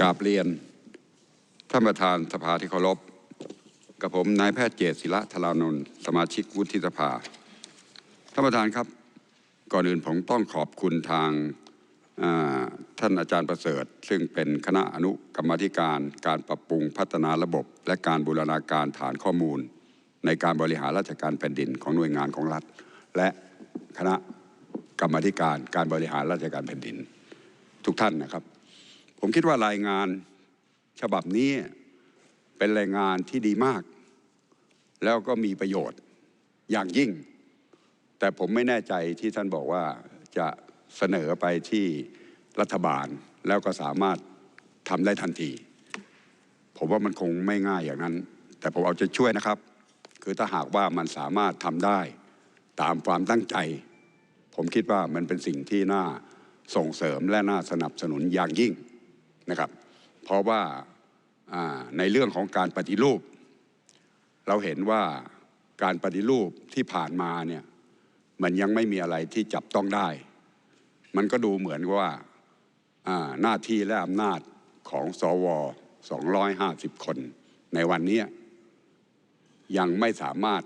กราบเรียนท่านประธานสภาที่เคารพกับผมนายแพทย์เจตศิระธารานนท์สมาชิกวุฒิสภาท่านประธานครับก่อนอื่นผมต้องขอบคุณทางาท่านอาจารย์ประเสริฐ ซึ่งเป็นคณะอนุกรรมธิการ การปรับปรุงพัฒนาระบบ และการบูรณาการฐานข้อมูล ในการบริหารราชการแผ่นดินของหน่วยงานของรัฐ และคณะกรรมธิการการบริหารราชการแผ่นดิน ทุกท่านนะครับ ผมคิดว่ารายงานฉบับนี้เป็นรายงานที่ดีมาก แล้วก็มีประโยชน์อย่างยิ่ง แต่ผมไม่แน่ใจที่ท่านบอกว่าจะเสนอไปที่รัฐบาลแล้วก็สามารถทำได้ทันที ผมว่ามันคงไม่ง่ายอย่างนั้น แต่ผมเอาใจะช่วยนะครับ คือถ้าหากว่ามันสามารถทำได้ตามความตั้งใจ ผมคิดว่ามันเป็นสิ่งที่น่าส่งเสริมและน่าสนับสนุนอย่างยิ่ง นะครับ เพราะว่าในเรื่องของการปฏิรูป เราเห็นว่าการปฏิรูปที่ผ่านมาเนี่ยมันยังไม่มีอะไรที่จับต้องได้ มันก็ดูเหมือนว่าอ่าหน้าที่และอำนาจของสว250 คน ในวันนี้ยังไม่สามารถ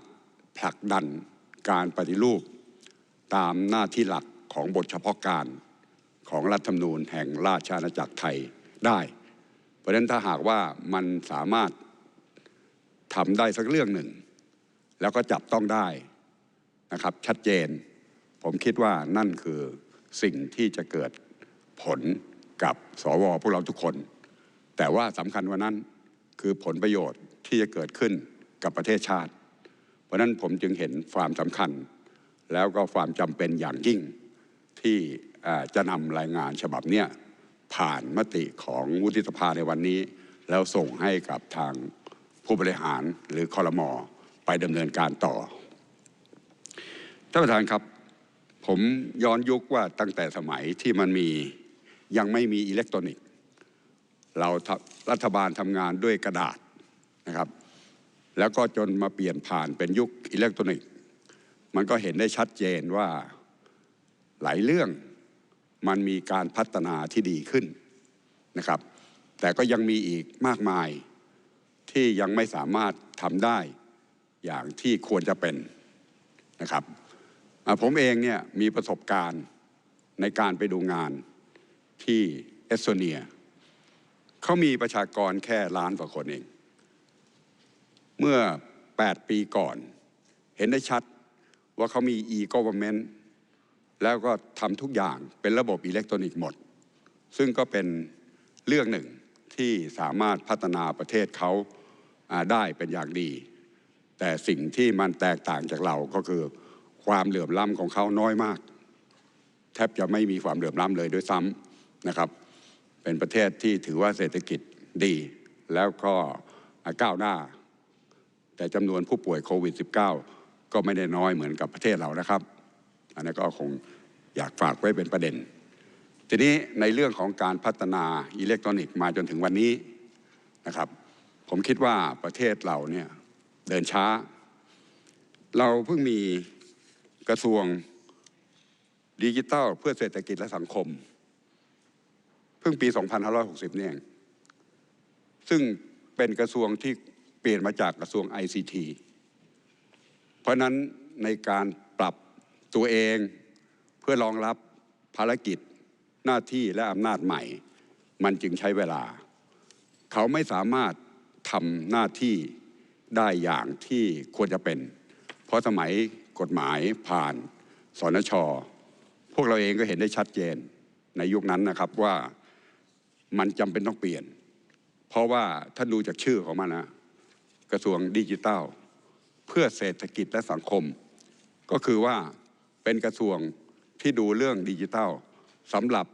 ผลักดันการปฏิรูป ตามหน้าที่หลักของบทเฉพาะการของรัฐธรรมนูญแห่งราชอาณาจักรไทย ได้ เพราะฉะนั้นถ้าหากว่ามันสามารถทำได้สักเรื่องหนึ่ง แล้วก็จับต้องได้นะครับชัดเจน ผมคิดว่านั่นคือสิ่งที่จะเกิดผลกับสวพวกเราทุกคน แต่ว่าสำคัญกว่านั้นคือผลประโยชน์ที่จะเกิดขึ้นกับประเทศชาติ เพราะฉะนั้นผมจึงเห็นความสำคัญ แล้วก็ความจำเป็นอย่างยิ่งที่จะนำรายงานฉบับเนี้ย ผ่านมติของวุฒิสภาในวันนี้ แล้วส่งให้กับทางผู้บริหารหรือคอรมอไปดำเนินการต่อท่านประธานครับผมย้อนยุคว่าตั้งแต่สมัยที่มันมียังไม่มีอิเล็กทรอนิกส์ เรารัฐบาลทำงานด้วยกระดาษนะครับ แล้วก็จนมาเปลี่ยนผ่านเป็นยุคอิเล็กทรอนิกส์ มันก็เห็นได้ชัดเจนว่าหลายเรื่อง มันมีการพัฒนาที่ดีขึ้นนะครับ แต่ก็ยังมีอีกมากมายที่ยังไม่สามารถทำได้อย่างที่ควรจะเป็นนะครับผมเองเนี่ยมีประสบการณ์ในการไปดูงานที่เอสโตเนียเขามีประชากรแค่ล้านกว่าคนเอง เมื่อ 8 ปีก่อน เห็นได้ชัดว่าเขามี e-government แล้วก็ทำทุกอย่างเป็นระบบอิเล็กทรอนิกส์หมด ซึ่งก็เป็นเรื่องหนึ่งที่สามารถพัฒนาประเทศเขาได้เป็นอย่างดี แต่สิ่งที่มันแตกต่างจากเราก็คือความเหลื่อมล้ำของเขาน้อยมาก แทบจะไม่มีความเหลื่อมล้ำเลยด้วยซ้ำนะครับ เป็นประเทศที่ถือว่าเศรษฐกิจดี แล้วก็ก้าวหน้า แต่จำนวนผู้ป่วยโควิด -19 ก็ไม่ได้น้อยเหมือนกับประเทศเรานะครับ อันนี้ก็คงอยากฝากไว้เป็นประเด็น ทีนี้ในเรื่องของการพัฒนาอิเล็กทรอนิกส์มาจนถึงวันนี้นะครับ ผมคิดว่าประเทศเราเนี่ยเดินช้า เราเพิ่งมีกระทรวงดิจิทัลเพื่อเศรษฐกิจและสังคม เพิ่งปี 2560เนี่ยเองซึ่งเป็นกระทรวงที่เปลี่ยนมาจากกระทรวง ICT เพราะนั้นในการ ตัวเองเพื่อรองรับภารกิจหน้าที่และอำนาจใหม่ มันจึงใช้เวลา เขาไม่สามารถทำหน้าที่ได้อย่างที่ควรจะเป็น เพราะสมัยกฎหมายผ่านสนช พวกเราเองก็เห็นได้ชัดเจนในยุคนั้นนะครับว่ามันจำเป็นต้องเปลี่ยน เพราะว่าถ้าดูจากชื่อของมันนะกระทรวงดิจิทัล เพื่อเศรษฐกิจและสังคม ก็คือว่า เป็นกระทรวงที่ดูเรื่องดิจิทัลสำหรับ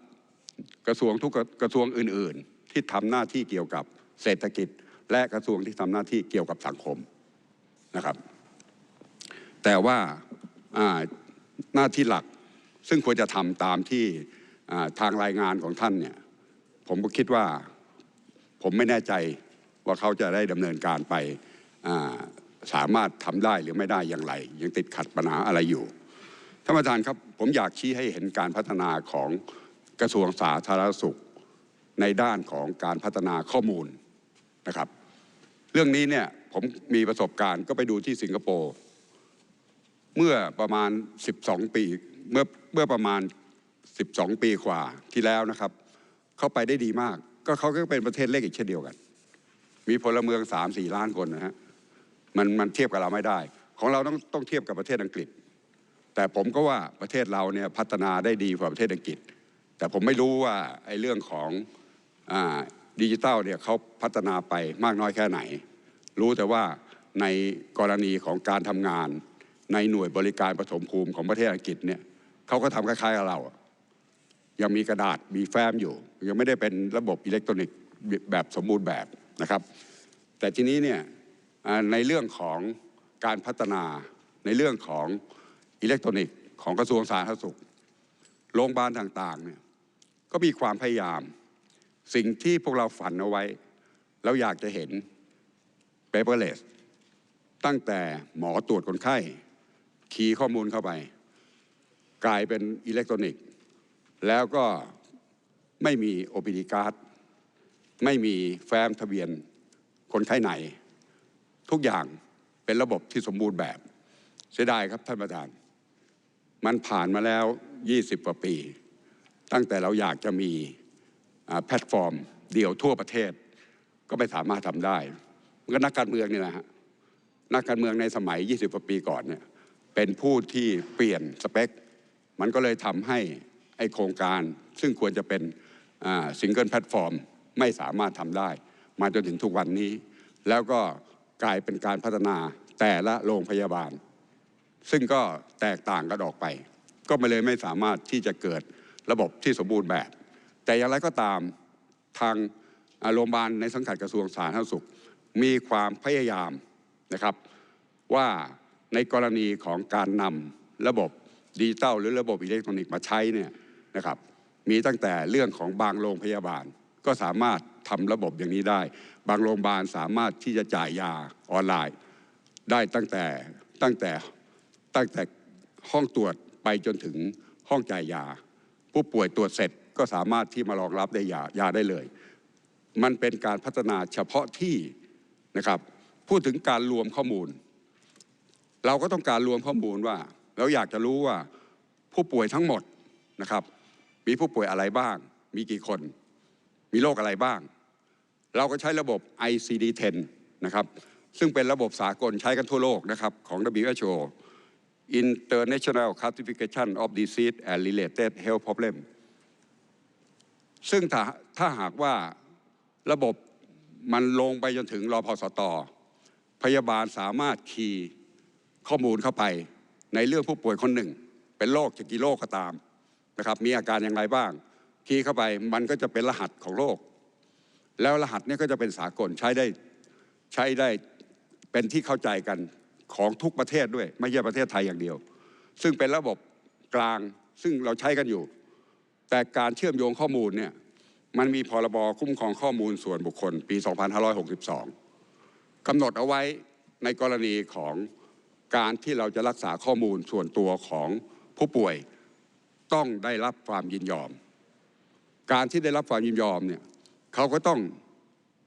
กระทรวงทุกกระทรวงอื่น ๆ ที่ทำหน้าที่เกี่ยวกับเศรษฐกิจ และกระทรวงที่ทำหน้าที่เกี่ยวกับสังคมนะครับ แต่ว่าหน้าที่หลักซึ่งควรจะทำตามที่ทางรายงานของท่านเนี่ยผมก็คิดว่าผมไม่แน่ใจว่าเขาจะได้ดำเนินการไปสามารถทำได้หรือไม่ได้อย่างไร ยังติดขัดปัญหาอะไรอยู่ ท่านประธานครับผมอยากชี้ให้เห็นการพัฒนาของกระทรวงสาธารณสุขในด้านของการพัฒนาข้อมูลนะครับ เรื่องนี้เนี่ยผมมีประสบการณ์ก็ไปดูที่สิงคโปร์เมื่อประมาณ 12 ปีเมื่อเมื่อประมาณ 12 ปีกว่าที่แล้วนะครับ เข้าไปได้ดีมาก ก็เขาก็เป็นประเทศเล็กอีกเช่นเดียวกัน มีพลเมือง 3-4 ล้านคนนะฮะมันมันเทียบกับเราไม่ได้ ของเราต้องต้องเทียบกับประเทศอังกฤษ แต่ผมก็ว่าประเทศเราเนี่ยพัฒนาได้ดีกว่าประเทศอังกฤษ แต่ผมไม่รู้ว่าไอ้เรื่องของอดิจิตอลเนี่ยเขาพัฒนาไปมากน้อยแค่ไหน รู้แต่ว่าในกรณีของการทำงาน ในหน่วยบริการปฐมภูมิของประเทศอังกฤษเนี่ยเขาก็ทำคล้ายๆกับเรา ยังมีกระดาษมีแฟ้มอยู่ ยังไม่ได้เป็นระบบอิเล็กทรอนิกส์แบบสมบูรณ์แบบนะครับ แต่ทีนี้เนี่ยในเรื่องของการพัฒนาในเรื่องของ อิเล็กทรอนิกส์ของกระทรวงสาธารณสุข โรงพยาบาลต่างๆเนี่ยก็มีความพยายาม สิ่งที่พวกเราฝันเอาไว้แล้วอยากจะเห็น paperless ตั้งแต่หมอตรวจคนไข้ คีย์ข้อมูลเข้าไป กลายเป็นอิเล็กทรอนิกส์ แล้วก็ไม่มี OPD card ไม่มีแฟ้มทะเบียนคนไข้ไหน ทุกอย่างเป็นระบบที่สมบูรณ์แบบ เสียดายครับท่านประธาน มันผ่านมาแล้ว 20 กว่าปี ตั้งแต่เราอยากจะมีแพลตฟอร์ม เดี่ยวทั่วประเทศ ก็ไม่สามารถทำได้มันก็นักการเมืองนี่นะฮะนักการเมืองในสมัย 20 กว่าปีก่อนเนี่ยเป็นผู้ที่เปลี่ยนสเปค มันก็เลยทำให้ไอโครงการ ซึ่งควรจะเป็นซิงเกิลแพลตฟอร์มไม่สามารถทำได้ มาจนถึงทุกวันนี้ แล้วก็กลายเป็นการพัฒนาแต่ละโรงพยาบาล ซึ่งก็แตกต่างกันออกไป ก็ไม่เลยไม่สามารถที่จะเกิดระบบที่สมบูรณ์แบบ แต่อย่างไรก็ตามทางโรงพยาบาลในสังกัดกระทรวงสาธารณสุข มีความพยายามนะครับว่าในกรณีของการนำระบบดิจิตอลหรือระบบอิเล็กทรอนิกส์มาใช้เนี่ยนะครับมีตั้งแต่เรื่องของบางโรงพยาบาล ก็สามารถทำระบบอย่างนี้ได้ บางโรงพยาบาลสามารถที่จะจ่ายยาออนไลน์ ได้ตั้งแต่ตั้งแต่ ตั้งแต่ห้องตรวจไปจนถึงห้องจ่ายยา ผู้ป่วยตรวจเสร็จก็สามารถที่มารองรับได้ยายาได้เลย มันเป็นการพัฒนาเฉพาะที่นะครับพูดถึงการรวมข้อมูล เราก็ต้องการรวมข้อมูลว่าเราอยากจะรู้ว่าผู้ป่วยทั้งหมดนะครับ มีผู้ป่วยอะไรบ้าง มีกี่คน มีโรคอะไรบ้าง เราก็ใช้ระบบ ICD-10 นะครับซึ่งเป็นระบบสากลใช้กันทั่วโลกนะครับของ WHO International Classification of Disease and Related Health Problem ซึ่งถ้าถ้าหากว่าระบบมันลงไปจนถึงรอพสตพยาบาลสามารถคีย์ข้อมูลเข้าไปในเรื่องผู้ป่วยคนหนึ่ง เป็นโรคจะกี่โรคก็ตามนะครับมีอาการอย่างไรบ้าง คีย์เข้าไปมันก็จะเป็นรหัสของโรคแล้วรหัสเนี้ก็จะเป็นสากลใช้ได้ใช้ได้เป็นที่เข้าใจกัน ของทุกประเทศด้วย ไม่ใช่ประเทศไทยอย่างเดียว ซึ่งเป็นระบบกลางซึ่งเราใช้กันอยู่ แต่การเชื่อมโยงข้อมูลเนี่ยมันมีพรบคุ้มครองข้อมูลส่วนบุคคล ปี 2562กำหนดเอาไว้ในกรณีของการที่เราจะรักษาข้อมูลส่วนตัวของผู้ป่วยต้องได้รับความยินยอม การที่ได้รับความยินยอมเนี่ยเขาก็ต้อง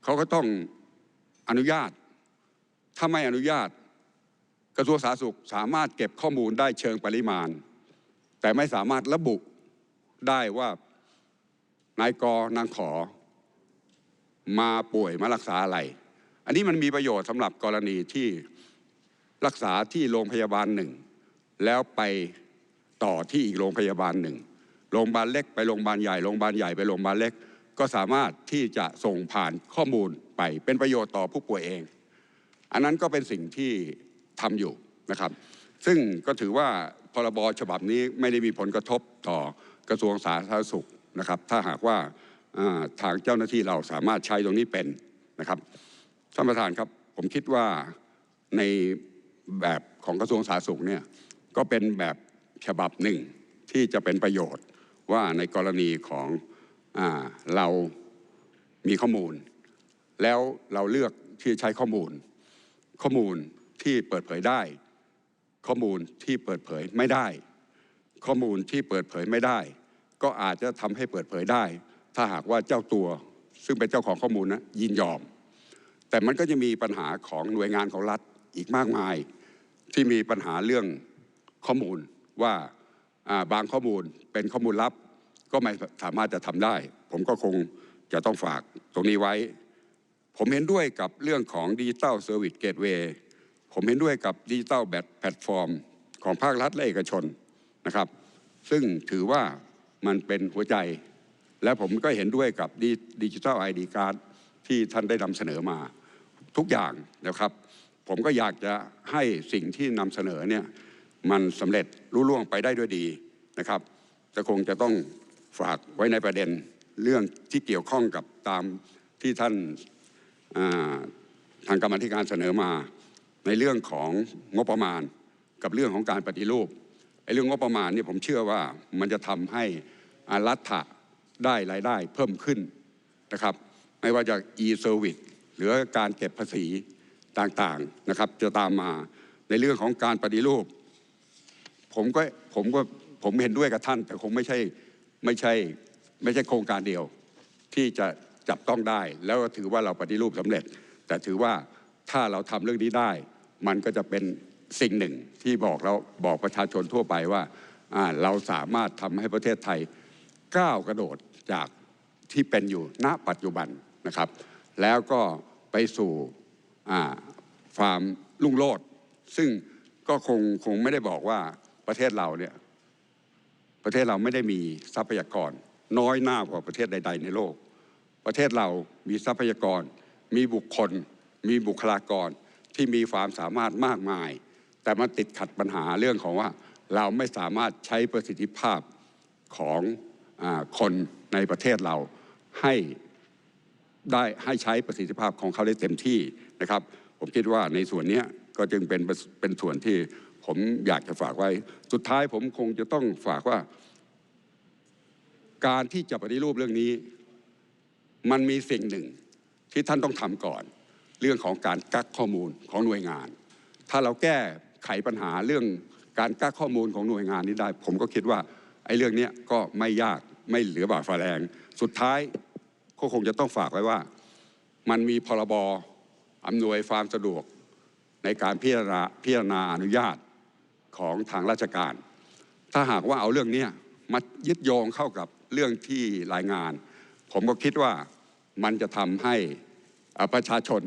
เขาก็ต้องอนุญาต ถ้าไม่อนุญาต กระทรวงสาธารณสุขสามารถเก็บข้อมูลได้เชิงปริมาณ แต่ไม่สามารถระบุได้ว่านายกนางขอมาป่วยมารักษาอะไร อันนี้มันมีประโยชน์สำหรับกรณีที่รักษาที่โรงพยาบาลหนึ่ง แล้วไปต่อที่อีกโรงพยาบาลหนึ่ง โรงพยาบาลเล็กไปโรงพยาบาลใหญ่ โรงพยาบาลใหญ่ไปโรงพยาบาลเล็ก ก็สามารถที่จะส่งผ่านข้อมูลไปเป็นประโยชน์ต่อผู้ป่วยเอง อันนั้นก็เป็นสิ่งที่ ทำอยู่นะครับ ซึ่งก็ถือว่าพรบฉบับนี้ไม่ได้มีผลกระทบต่อกระทรวงสาธารณสุขนะครับ ถ้าหากว่าทางเจ้าหน้าที่เราสามารถใช้ตรงนี้เป็นนะครับท่านประธานครับผมคิดว่าในแบบของกระทรวงสาธารณสุขเนี่ยก็เป็นแบบฉบับหนึ่งที่จะเป็นประโยชน์ว่าในกรณีของอเรามีข้อมูล แล้วเราเลือกที่จะใช้ข้อมูล ข้อมูล ที่เปิดเผยได้ ข้อมูลที่เปิดเผยไม่ได้ ข้อมูลที่เปิดเผยไม่ได้ ก็อาจจะทำให้เปิดเผยได้ ถ้าหากว่าเจ้าตัวซึ่งเป็นเจ้าของข้อมูลนะยินยอม แต่มันก็จะมีปัญหาของหน่วยงานของรัฐอีกมากมาย ที่มีปัญหาเรื่องข้อมูลว่าบางข้อมูลเป็นข้อมูลลับ ก็ไม่สามารถจะทำได้ ผมก็คงจะต้องฝากตรงนี้ไว้ ผมเห็นด้วยกับเรื่องของดิจิ t a ลเซอร์วิสเกตเวย์ ผมเห็นด้วยกับดิจิ t a ลแบแพลตฟอร์ม ของภาครัฐและเอกชนนะครับ ซึ่งถือว่ามันเป็นหัวใจ และผมก็เห็นด้วยกับดิจิทัลไอดีการ์ดที่ท่านได้นำเสนอมาทุกอย่างนะครับ ผมก็อยากจะให้สิ่งที่นำเสนอเนี่ยมันสำเร็จรุ่ล่วงไปได้ด้วยดีนะครับจะคงจะต้องฝากไว้ในประเด็นเรื่องที่เกี่ยวข้องกับตามที่ท่านาทางกรรมธิการเสนอมา ในเรื่องของงบประมาณกับเรื่องของการปฏิรูปไอ้เรื่องงบประมาณเนี่ยผมเชื่อว่ามันจะทำให้อรัฐะได้รายได้เพิ่มขึ้นนะครับ ไม่ว่าจะ e-service หรือการเก็บภาษีต่างๆนะครับ จะตามมาในเรื่องของการปฏิรูป ผมก็ผมก็ผมเห็นด้วยกับท่าน แต่คงไม่ใช่ไม่ใช่ไม่ใช่โครงการเดียวที่จะจับต้องได้ แล้วถือว่าเราปฏิรูปสำเร็จ แต่ถือว่า ถ้าเราทำเรื่องนี้ได้ มันก็จะเป็นสิ่งหนึ่งที่บอกเราบอกประชาชนทั่วไปว่าเราสามารถทำให้ประเทศไทยก้าวกระโดดจากที่เป็นอยู่ณปัจจุบันนะครับ แล้วก็ไปสู่ความรุ่งโรจน์ซึ่งก็คงคงไม่ได้บอกว่าประเทศเราเนี่ยประเทศเราไม่ได้มีทรัพยากร น้อยหน้ากว่าประเทศใด ๆ ในโลก ประเทศเรามีทรัพยากร มีบุคคล มีบุคลากรที่มีความสามารถมากมาย แต่มาติดขัดปัญหาเรื่องของว่าเราไม่สามารถใช้ประสิทธิภาพของอคนในประเทศเราให้ได้ให้ใช้ประสิทธิภาพของเขาได้เต็มที่นะครับ ผมคิดว่าในส่วนนี้ก็จึงเป็นเป็นส่วนที่ผมอยากจะฝากไว้ สุดท้ายผมคงจะต้องฝากว่า การที่จะปฏิรูปเรื่องนี้ มันมีสิ่งหนึ่งที่ท่านต้องทำก่อน เรื่องของการกักข้อมูลของหน่วยงาน ถ้าเราแก้ไขปัญหาเรื่องการกักข้อมูลของหน่วยงานนี้ได้ ผมก็คิดว่าไอ้เรื่องนี้ก็ไม่ยากไม่เหลือบาดฟ้าแรง สุดท้ายก็คงจะต้องฝากไว้ว่า มันมีพรบอำนวยความสะดวกในการพิจารณาพิจารณาอนุญาตของทางราชการ ถ้าหากว่าเอาเรื่องนี้มายึดโยงเข้ากับเรื่องที่รายงาน ผมก็คิดว่ามันจะทำให้ประชาชน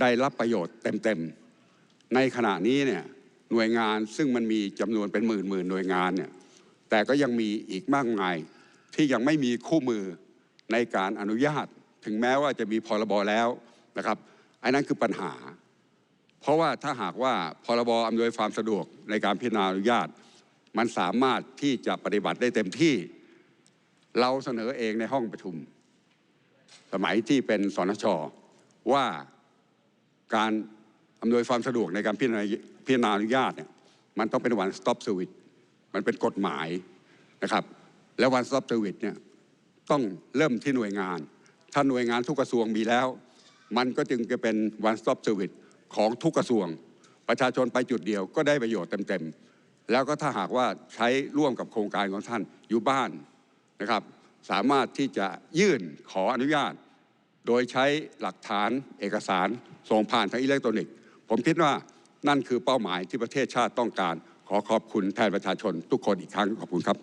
ได้รับประโยชน์เต็มๆ ในขณะนี้เนี่ยหน่วยงานซึ่งมันมีจำนวนเป็นหมื่นหมื่นหน่วยงานเนี่ยแต่ก็ยังมีอีกมากมายที่ยังไม่มีคู่มือในการอนุญาต ถึงแม้ว่าจะมีพรบแล้วนะครับอันนั้นคือปัญหา เพราะว่าถ้าหากว่าพรบอำนวยความสะดวกในการพิจารณาอนุญาต มันสามารถที่จะปฏิบัติได้เต็มที่ เราเสนอเองในห้องประชุม สมัยที่เป็นสนชว่า การอำนวยความสะดวกในการพิจารณาพิจารณาอนุญาตเนี่ยมันต้องเป็น one stop service มันเป็นกฎหมายนะครับ แล้ว one stop service เนี่ยต้องเริ่มที่หน่วยงาน ถ้าหน่วยงานทุกกระทรวงมีแล้ว มันก็จึงจะเป็น one stop service ของทุกกระทรวง ประชาชนไปจุดเดียวก็ได้ประโยชน์เต็มๆ แล้วก็ถ้าหากว่าใช้ร่วมกับโครงการของท่านอยู่บ้านนะครับ สามารถที่จะยื่นขออนุญาต โดยใช้หลักฐานเอกสารส่งผ่านทางอิเล็กทรอนิกส์ ผมคิดว่านั่นคือเป้าหมายที่ประเทศชาติต้องการ ขอขอบคุณแทนประชาชนทุกคนอีกครั้งขอบคุณครับ